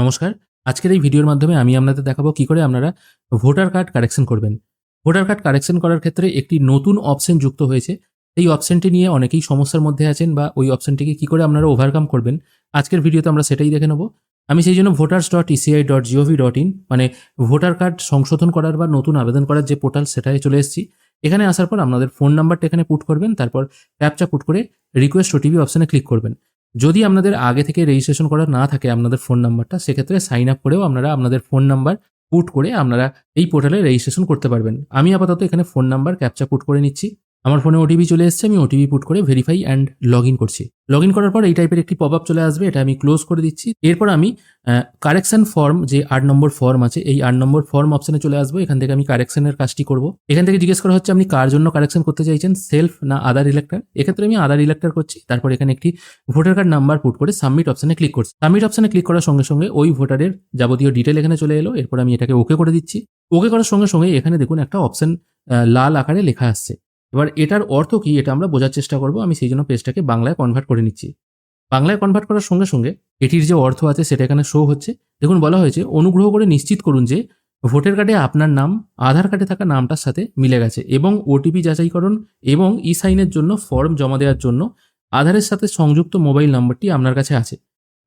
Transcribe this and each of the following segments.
নমস্কার। আজকের এই ভিডিওর মাধ্যমে আমি আপনাদের দেখাবো কি করে আপনারা ভোটার কার্ড কারেকশন করবেন। ভোটার কার্ড কারেকশন করার ক্ষেত্রে একটি নতুন অপশন যুক্ত হয়েছে। এই অপশনটি নিয়ে অনেকেই সমস্যার মধ্যে আছেন বা ওই অপশনটিকে কি করে আপনারা ওভারকাম করবেন। আজকের ভিডিওতে আমরা সেটাই দেখে নেব। আমি সেই জন্য voters dot ECI dot GOV dot in মানে ভোটার কার্ড সংশোধন করার বা নতুন আবেদন করার যে পোর্টাল সেটাই চলে এসেছি। এখানে আসার পর আপনাদের ফোন নাম্বারটা এখানে পুট করবেন, তারপর ক্যাপচা পুট করে রিকোয়েস্ট ওটিপি অপশানে ক্লিক করবেন। যদি আপনাদের আগে থেকে রেজিস্ট্রেশন করা না থাকে আপনাদের ফোন নাম্বারটা সেক্ষেত্রে সাইন আপ করেও আপনারা আপনাদের ফোন নাম্বার পুট করে আপনারা এই পোর্টালে রেজিস্ট্রেশন করতে পারবেন। আমি আপাতত এখানে ফোন নাম্বার ক্যাপচা পুট করে নিচ্ছি। আমার ফোনে ওটিপি চলে এসেছে, আমি ওটিপি পুট করে ভেরিফাই অ্যান্ড লগ ইন করছি। লগ ইন করার পর এই টাইপের একটি পপ আপ চলে আসবে, এটা আমি ক্লোজ করে দিচ্ছি। এরপর আমি কারেকশন ফর্ম যে আট নম্বর ফর্ম আছে, এই আট নম্বর ফর্ম অপশনে চলে আসব, এখান থেকে আমি কারেকশনের কাজটি করব। এখান থেকে জিজ্ঞেস করা হচ্ছে, আপনি কার জন্য কারেকশন করতে চাইছেন সেলফ না আদার ইলেক্টর এক্ষেত্রে আমি আদার ইলেক্টর করছি, তারপর এখানে একটি ভোটার কার্ড নাম্বার পুট করে সাবমিট অপশনে ক্লিক করছি। সাবমিট অপশনে ক্লিক করার সঙ্গে সঙ্গে ওই ভোটারের যাবতীয় ডিটেল এখানে চলে এলো, এরপর আমি এটাকে ওকে করে দিচ্ছি। ওকে করার সঙ্গে সঙ্গে এখানে দেখুন একটা অপশন লাল আকারে লেখা আসছে। এবার এটার অর্থ কি এটা আমরা বোঝার চেষ্টা করব। আমি সেই জন্য পেজটাকে বাংলায় কনভার্ট করে নিচ্ছি। বাংলায় কনভার্ট করার সঙ্গে সঙ্গে এটির যে অর্থ আছে সেটা এখানে শো হচ্ছে। দেখুন বলা হয়েছে, অনুগ্রহ করে নিশ্চিত করুন যে ভোটার কার্ডে আপনার নাম, আধার কার্ডে থাকা নামটার সাথে মিলে গেছে এবং ওটিপি যাচাইকরণ এবং ই সাইনের জন্য ফর্ম জমা দেওয়ার জন্য আধারের সাথে সংযুক্ত মোবাইল নাম্বারটি আপনার কাছে আছে।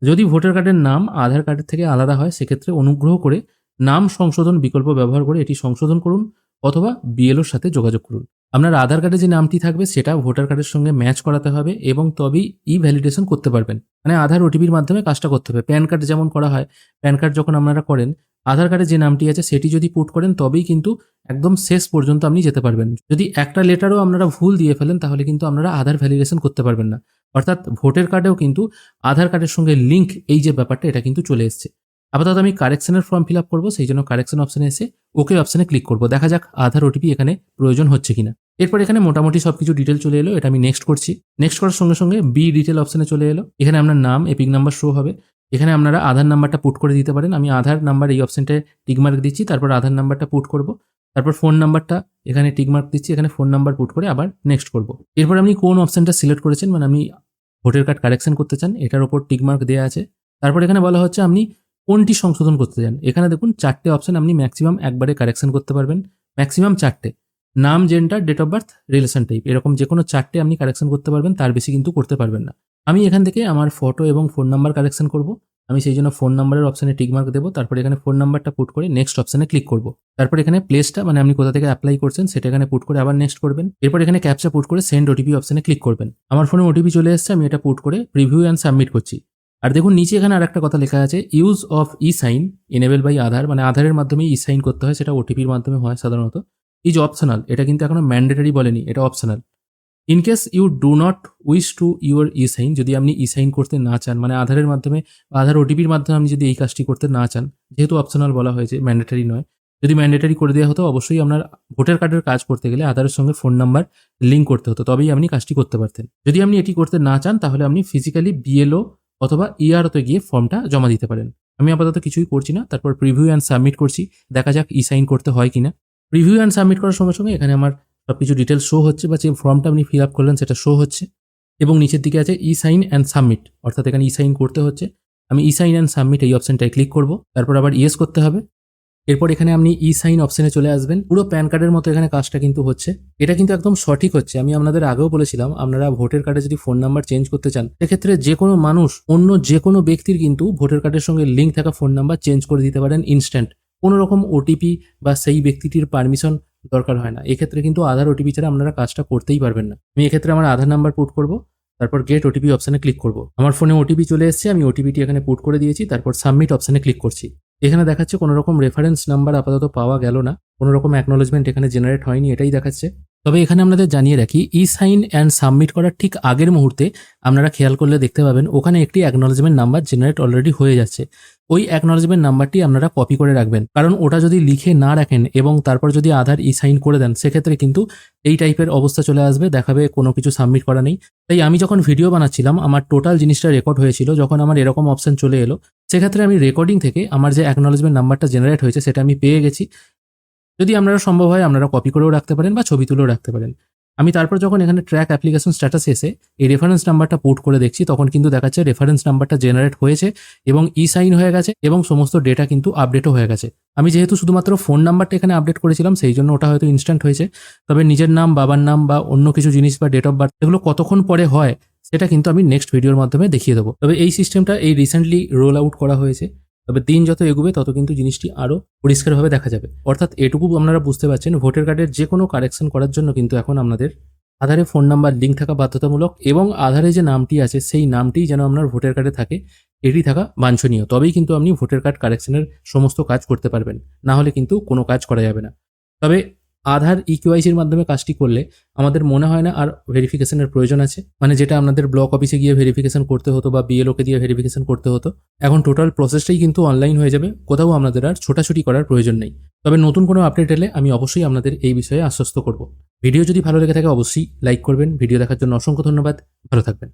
যদি ভোটার কার্ডের নাম, আধার কার্ডের থেকে আলাদা হয়, সেক্ষেত্রে অনুগ্রহ করে নাম সংশোধন বিকল্প ব্যবহার করে এটি সংশোধন করুন অথবা বিএলওর সাথে যোগাযোগ করুন। আপনার আধার কার্ডে যে নামটি থাকবে, সেটা ভোটার কার্ডের সঙ্গে ম্যাচ করাতে হবে এবং তবেই ই ভ্যালিডেশন করতে পারবেন। মানে আধার ওটিপির মাধ্যমে কাজটা করতে হবে। প্যান কার্ড যেমন করা হয়, প্যান কার্ড যখন আপনারা করেন, আধার কার্ডে যে নামটি আছে, সেটি যদি পুট করেন, তবেই কিন্তু একদম শেষ পর্যন্ত আপনি যেতে পারবেন। যদি একটা লেটারও আপনারা ভুল দিয়ে ফেলেন, তাহলে কিন্তু আপনারা আধার ভ্যালিডেশন করতে পারবেন না। অর্থাৎ ভোটের কার্ডেও কিন্তু আধার কার্ডের সঙ্গে লিঙ্ক এই যে ব্যাপারটা, এটা কিন্তু চলে এসছে। আপাতত আমি কারেকশনের ফর্ম ফিল আপ করব, সেই জন্য কারেকশন অপশানে এসে ওকে অপশানে ক্লিক করব। দেখা যাক আধার ওটিপি এখানে প্রয়োজন হচ্ছে কিনা। এরপর এখানে মোটামুটি সব কিছু ডিটেল চলে এলো, এটা আমি নেক্সট করছি। নেক্সট করার সঙ্গে সঙ্গে বি ডিটেল অপশানে চলে এলো। এখানে আপনার নাম এপিক নাম্বার শো হবে। এখানে আপনারা আধার নাম্বারটা পুট করে দিতে পারেন। আমি আধার নাম্বার এই অপশানটায় টিকমার্ক দিচ্ছি, তারপর আধার নাম্বারটা পুট করব। তারপর ফোন নাম্বারটা এখানে টিকমার্ক দিচ্ছি, এখানে ফোন নাম্বার পুট করে আবার নেক্সট করব। এরপর আপনি কোন অপশনটা সিলেক্ট করেছেন? মানে আপনি ভোটার কার্ড কারেকশন করতে চান, এটার ওপর টিকমার্ক দেওয়া আছে। তারপর এখানে বলা হচ্ছে আপনি কোনটি সংশোধন করতে চান? এখানে দেখুন, চারটে অপশন আপনি ম্যাক্সিমাম একবারে কারেকশন করতে পারবেন। ম্যাক্সিমাম চারটে। নাম gender date of birth relation type এরকম যে কোনো চারটে আপনি কারেকশন করতে পারবেন, তার বেশি কিন্তু করতে পারবেন না। আমি এখান থেকে আমার ফটো এবং ফোন নাম্বার কারেকশন করব। আমি সেই জন্য ফোন নাম্বারের অপশানে টিকমার্ক দেবো। তারপর এখানে ফোন নাম্বারটা পুট করে নেক্সট অপশানে ক্লিক করব। তারপর এখানে প্লেসটা মানে আপনি কোথা থেকে অ্যাপ্লাই করছেন, সেটা এখানে পুট করে আবার নেক্সট করবেন। এরপর এখানে ক্যাপচা পুট করে সেন্ড ওটিপি অপশানে ক্লিক করবেন। আমার ফোনে ওটিপি চলে এসেছে, আমি এটা পুট করে প্রিভিউ অ্যান্ড সাবমিট করছি। আর দেখুন, নিচে এখানে আর একটা কথা লেখা আছে use of e sign enable by Aadhaar মানে আধারের মাধ্যমে ই সাইন করতে হয়, সেটা ওটিপির মাধ্যমে হয় সাধারণত। ইজ অপশনাল এটা কিন্তু এখনও ম্যান্ডেটারি বলেনি, এটা optional in case you do not wish to your e sign যদি আপনি ই সাইন করতে না চান মানে আধারের মাধ্যমে আধার ওটিপির মাধ্যমে আপনি যদি এই কাজটি করতে না চান, যেহেতু অপশনাল বলা হয়েছে ম্যান্ডেটারি নয়, যদি ম্যান্ডেটারি করে দেওয়া হতো, অবশ্যই আপনার ভোটার কার্ডের কাজ করতে গেলে আধারের সঙ্গে ফোন নাম্বার লিঙ্ক করতে হতো, তবেই আপনি কাজটি করতে পারতেন। যদি আপনি এটি করতে না চান, তাহলে আপনি ফিজিক্যালি বিএলও অথবা ইআরওতে গিয়ে ফর্মটা জমা দিতে পারেন। আমি আপাতত কিছুই করছি না, তারপর প্রিভিউ অ্যান্ড সাবমিট করছি, দেখা যাক ই সাইন করতে হয় কিনা। প্রিভিউ অ্যান্ড সাবমিট করার সঙ্গে সঙ্গে এখানে আমার সব কিছু ডিটেলস শো হচ্ছে বা যে ফর্মটা আপনি ফিল আপ করলেন সেটা শো হচ্ছে। এবং নিচের দিকে আছে ই সাইন অ্যান্ড সাবমিট অর্থাৎ এখানে ই সাইন করতে হচ্ছে। আমি ই সাইন অ্যান্ড সাবমিট এই অপশানটায় ক্লিক করব। তারপর আবার ইয়েস করতে হবে। এরপর এখানে আপনি ই সাইন অপশানে চলে আসবেন। পুরো প্যান কার্ডের মতো এখানে কাজটা কিন্তু হচ্ছে। এটা কিন্তু একদম সঠিক হচ্ছে। আমি আপনাদের আগেও বলেছিলাম, আপনারা ভোটার কার্ডে যদি ফোন নাম্বার চেঞ্জ করতে চান, সেক্ষেত্রে যে কোনো মানুষ, অন্য যে কোনো ব্যক্তির কিন্তু ভোটার কার্ডের সঙ্গে লিঙ্ক থাকা ফোন নাম্বার চেঞ্জ করে দিতে পারেন ইনস্ট্যান্ট কোনো রকম ওটিপি বা সেই ব্যক্তিটির পারমিশন দরকার হয় না। এক্ষেত্রে কিন্তু আধার ওটিপি ছাড়া আপনারা কাজটা করতেই পারবেন না। আমি এক্ষেত্রে আমার আধার নাম্বার পুট করব, তারপর গেট ওটিপি অপশানে ক্লিক করব। আমার ফোনে ওটিপি চলে এসেছে, আমি ওটিপিটি এখানে পুট করে দিয়েছি, তারপর সাবমিট অপশানে ক্লিক করছি। এখানে দেখাচ্ছে কোনো রকম রেফারেন্স নাম্বার আপাতত পাওয়া গেল না, কোনো রকম অ্যাকনোলজমেন্ট এখানে জেনারেট হয়নি, এটাই দেখাচ্ছে। তবে এখানে আপনাদের জানিয়ে রাখি ই সাইন অ্যান্ড সাবমিট করার ঠিক আগের মুহূর্তে আপনারা খেয়াল করলে দেখতে পাবেন, ওখানে একটি অ্যাকনোলেজমেন্ট নাম্বার জেনারেট অলরেডি হয়ে যাচ্ছে। ওই অ্যাকনোলেজমেন্ট নাম্বারটি আপনারা কপি করে রাখবেন। কারণ ওটা যদি লিখে না রাখেন এবং তারপর যদি আধার ই সাইন করে দেন, সেক্ষেত্রে কিন্তু এই টাইপের অবস্থা চলে আসবে, দেখাবে কোনো কিছু সাবমিট করা নেই। তাই আমি যখন ভিডিও বানাচ্ছিলাম, আমার টোটাল জিনিসটা রেকর্ড হয়েছিল, যখন আমার এরকম অপশন চলে এলো, সেক্ষেত্রে আমি রেকর্ডিং থেকে আমার যে অ্যাকনোলেজমেন্ট নাম্বারটা জেনারেট হয়েছে, সেটা আমি পেয়ে গেছি। যদি আপনারা সম্ভব হয় আপনারা কপি করেও রাখতে পারেন বা ছবি তুলেও রাখতে পারেন। আমি তারপর যখন এখানে ট্র্যাক অ্যাপ্লিকেশন স্ট্যাটাস এসে, এই রেফারেন্স নাম্বারটা পোর্ট করে দেখছি, তখন কিন্তু দেখাচ্ছে রেফারেন্স নাম্বারটা জেনারেট হয়েছে এবং ই সাইন হয়ে গেছে এবং সমস্ত ডেটা কিন্তু আপডেটও হয়ে গেছে। আমি যেহেতু শুধুমাত্র ফোন নাম্বারটা এখানে আপডেট করেছিলাম, সেই জন্য ওটা হয়তো ইনস্ট্যান্ট হয়েছে। তবে নিজের নাম, বাবার নাম বা অন্য কিছু জিনিস বা ডেট অফ বার্থ এগুলো কতক্ষণ পরে হয়, সেটা কিন্তু আমি নেক্সট ভিডিওর মাধ্যমে দেখিয়ে দেবো। তবে এই সিস্টেমটা এই রিসেন্টলি রোল আউট করা হয়েছে। তবে দিন যত এগোবে, তত কিন্তু জিনিসটি আরও পরিষ্কারভাবে দেখা যাবে। অর্থাৎ এটুকু আপনারা বুঝতে পারছেন, ভোটার কার্ডের যে কোনো কারেকশন করার জন্য কিন্তু এখন আপনাদের আধারে ফোন নাম্বার, লিঙ্ক থাকা বাধ্যতামূলক এবং আধারে যে নামটি আছে, সেই নামটি যেন আপনার ভোটার কার্ডে থাকে, এটি থাকা বাঞ্ছনীয়। তবেই কিন্তু আপনি ভোটার কার্ড কারেকশনের সমস্ত কাজ করতে পারবেন। না হলে কিন্তু কোনো কাজ করা যাবে না। তবে আধার ইকিউআইসির মাধ্যমে কাজটি করলে আমাদের মনে হয় না আর ভেরিফিকেশনের প্রয়োজন আছে। মানে যেটা আপনাদের ব্লক অফিসে গিয়ে ভেরিফিকেশন করতে হতো বা বিএলওকে দিয়ে ভেরিফিকেশন করতে হতো, এখন টোটাল প্রসেসটাই কিন্তু অনলাইন হয়ে যাবে, কোথাও আপনাদের আর ছোটাছুটি করার প্রয়োজন নেই। তবে নতুন কোনো আপডেট এলে আমি অবশ্যই আপনাদের এই বিষয়ে আশ্বস্ত করব। ভিডিও যদি ভালো লেগে থাকে, অবশ্যই লাইক করবেন। ভিডিও দেখার জন্য অসংখ্য ধন্যবাদ। ভালো থাকবেন।